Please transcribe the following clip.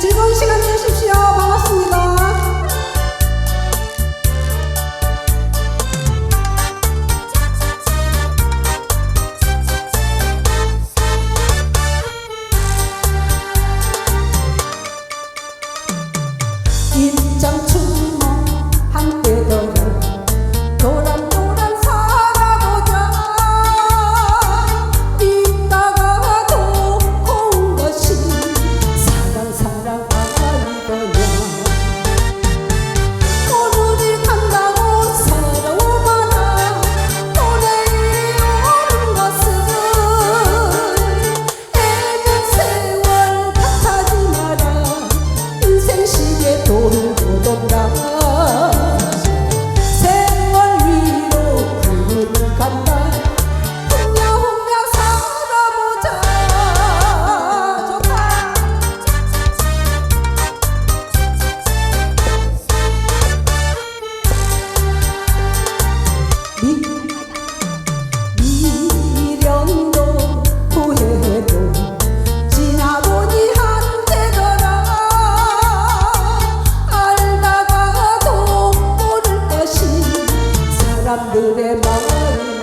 즐거운 시간 되십시오. 반갑습니다. 입장 ำดูได้ไหม